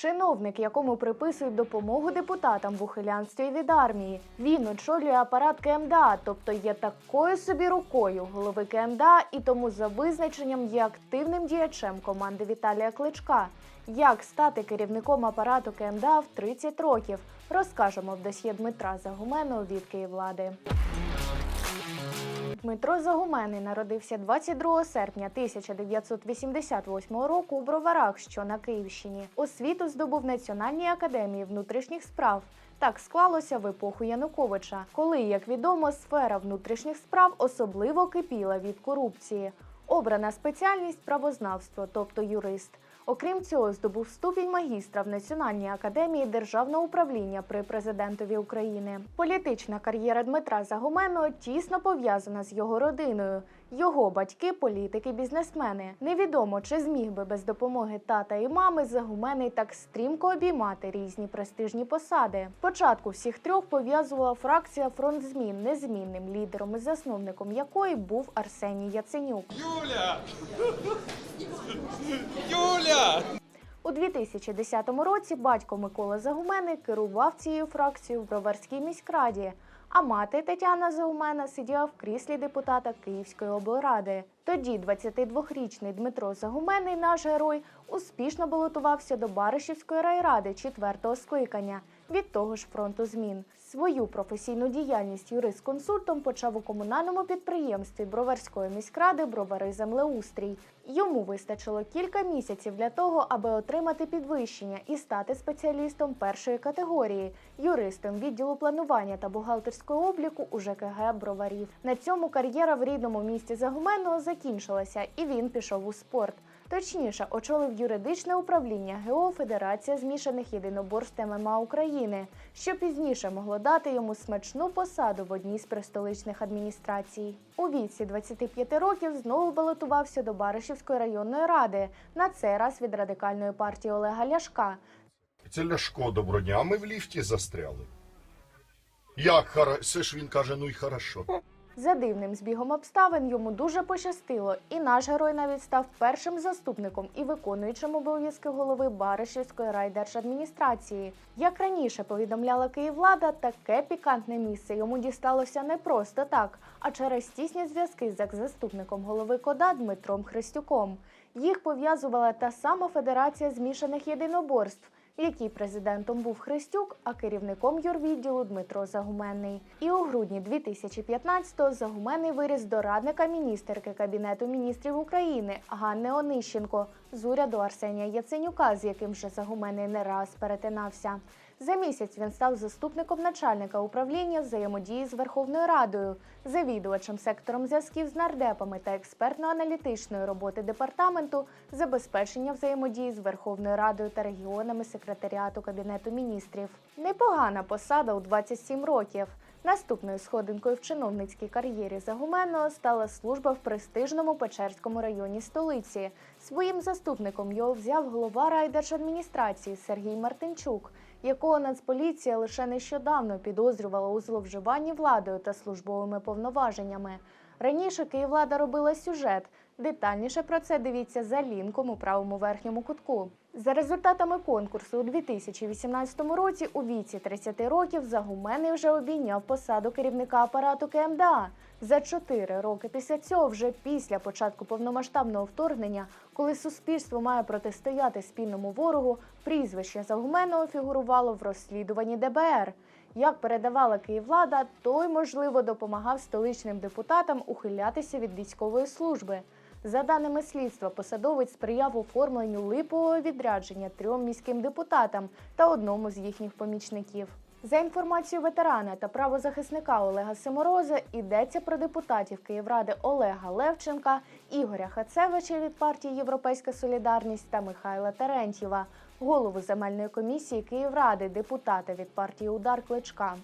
Чиновник, якому приписують допомогу депутатам в ухилянстві від армії. Він очолює апарат КМДА, тобто є такою собі рукою голови КМДА, і тому за визначенням є активним діячем команди Віталія Кличка. Як стати керівником апарату КМДА в 30 років, розкажемо в досьє Дмитра Загуменного від Київлади. Дмитро Загуменний народився 22 серпня 1988 року у Броварах, що на Київщині. Освіту здобув Національній академії внутрішніх справ. Так склалося в епоху Януковича, коли, як відомо, сфера внутрішніх справ особливо кипіла від корупції. Обрана спеціальність правознавство, тобто юрист. Окрім цього, здобув ступінь магістра в Національній академії державного управління при президентові України. Політична кар'єра Дмитра Загуменного тісно пов'язана з його родиною. Його батьки політики-бізнесмени. Невідомо, чи зміг би без допомоги тата і мами Загуменний так стрімко обіймати різні престижні посади. Спочатку всіх трьох пов'язувала фракція фронт змін незмінним лідером і засновником якої був Арсеній Яценюк. Юля! Юля! У 2010 році батько Микола Загумени керував цією фракцією в Броварській міськраді, а мати Тетяна Загумена сиділа в кріслі депутата Київської облради. Тоді 22-річний Дмитро Загуменний, наш герой, успішно балотувався до Баришівської райради четвертого скликання від того ж фронту змін. Свою професійну діяльність юрист-консультом почав у комунальному підприємстві Броварської міськради Бровари землеустрій. Йому вистачило кілька місяців для того, аби отримати підвищення і стати спеціалістом першої категорії, юристом відділу планування та бухгалтерського обліку у ЖКГ Броварів. На цьому кар'єра в рідному місті Загуменного закінчилася, і він пішов у спорт. Точніше, очолив юридичне управління ГО Федерація змішаних єдиноборств ММА України, що пізніше могло дати йому смачну посаду в одній з престоличних адміністрацій. У віці 25 років знову балотувався до Баришівської районної ради, на цей раз від радикальної партії Олега Ляшка. Це Ляшко, доброго дня, а ми в ліфті застряли. Як хара... Це ж він каже, ну й хорошо. За дивним збігом обставин йому дуже пощастило, і наш герой навіть став першим заступником і виконуючим обов'язки голови Баришівської райдержадміністрації. Як раніше повідомляла Київлада, таке пікантне місце йому дісталося не просто так, а через тісні зв'язки з екс-заступником голови КОДА Дмитром Христюком. Їх пов'язувала та сама Федерація змішаних єдиноборств якій президентом був Христюк, а керівником юрвідділу Дмитро Загуменний. І у грудні 2015-го Загуменний виріс до радника міністерки Кабінету міністрів України Ганни Онищенко з уряду Арсенія Яценюка, з яким же Загуменний не раз перетинався. За місяць він став заступником начальника управління взаємодії з Верховною Радою, завідувачем сектором зв'язків з нардепами та експертно-аналітичної роботи департаменту забезпечення взаємодії з Верховною Радою та регіонами секретаріату Кабінету міністрів. Непогана посада у 27 років. Наступною сходинкою в чиновницькій кар'єрі Загуменного стала служба в престижному Печерському районі столиці. Своїм заступником його взяв голова райдержадміністрації Сергій Мартинчук, якого Нацполіція лише нещодавно підозрювала у зловживанні владою та службовими повноваженнями. Раніше Київлада робила сюжет. Детальніше про це дивіться за лінком у правому верхньому кутку. За результатами конкурсу у 2018 році у віці 30 років Загуменний вже обійняв посаду керівника апарату КМДА. За чотири роки після цього, вже після початку повномасштабного вторгнення, коли суспільство має протистояти спільному ворогу, прізвище Загуменного фігурувало в розслідуванні ДБР. Як передавала Київлада, той, можливо, допомагав столичним депутатам ухилятися від військової служби. За даними слідства, посадовець сприяв оформленню липового відрядження трьом міським депутатам та одному з їхніх помічників. За інформацією ветерана та правозахисника Олега Симороза, йдеться про депутатів Київради Олега Левченка, Ігоря Хацевича від партії Європейська Солідарність та Михайла Терентьєва, голову земельної комісії Київради, депутата від партії Удар Кличка.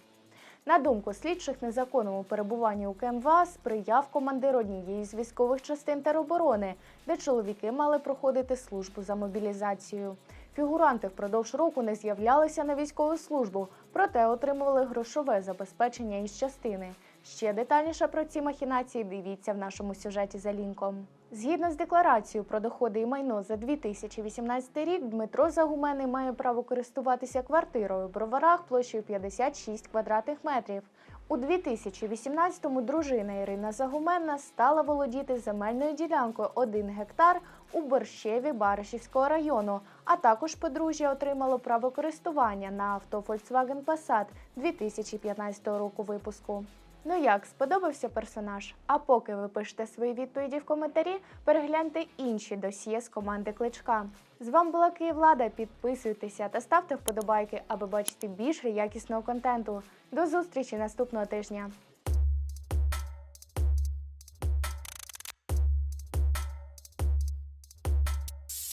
На думку слідчих, незаконному перебуванню у КМВА сприяв командир однієї з військових частин тероборони, де чоловіки мали проходити службу за мобілізацією. Фігуранти впродовж року не з'являлися на військову службу, проте отримували грошове забезпечення із частини. Ще детальніше про ці махінації дивіться в нашому сюжеті за лінком. Згідно з декларацією про доходи і майно за 2018 рік, Дмитро Загуменний має право користуватися квартирою в броварах площею 56 квадратних метрів. У 2018-му дружина Ірина Загуменна стала володіти земельною ділянкою 1 гектар у Борщеві Баришівського району, а також подружжя отримало право користування на авто Volkswagen Passat 2015 року випуску. Ну як, сподобався персонаж? А поки ви пишете свої відповіді в коментарі, перегляньте інші досьє з команди Кличка. З вами була Київлада. Підписуйтеся та ставте вподобайки, аби бачити більше якісного контенту. До зустрічі наступного тижня.